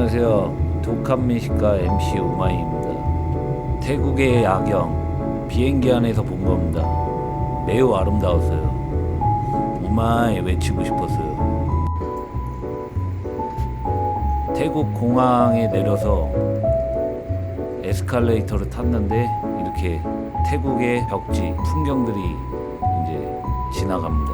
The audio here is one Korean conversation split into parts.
안녕하세요. 독한 미식가 MC 오마이입니다. 태국의 야경 비행기 안에서 본 겁니다. 매우 아름다웠어요. 오마이 외치고 싶었어요. 태국 공항에 내려서 에스컬레이터를 탔는데 이렇게 태국의 벽지 풍경들이 이제 지나갑니다.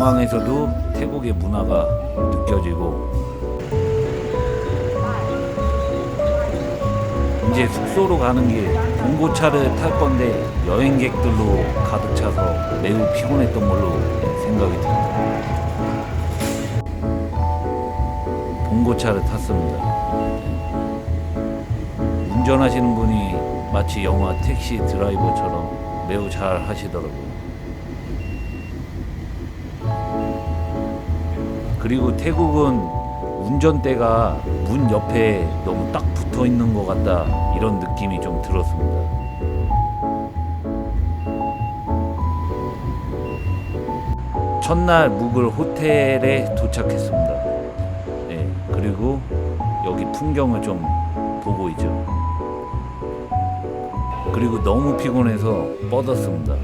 공항에서도 태국의 문화가 느껴지고 이제 숙소로 가는 길 봉고차를 탈 건데 여행객들로 가득 차서 매우 피곤했던 걸로 생각이 듭니다. 봉고차를 탔습니다. 운전하시는 분이 마치 영화 택시 드라이버처럼 매우 잘 하시더라고요. 그리고 태국은 운전대가 문 옆에 너무 딱 붙어 있는 것 같다 이런 느낌이 좀 들었습니다. 첫날 묵을 호텔에 도착했습니다. 네, 그리고 여기 풍경을 좀 보고 있죠. 그리고 너무 피곤해서 뻗었습니다.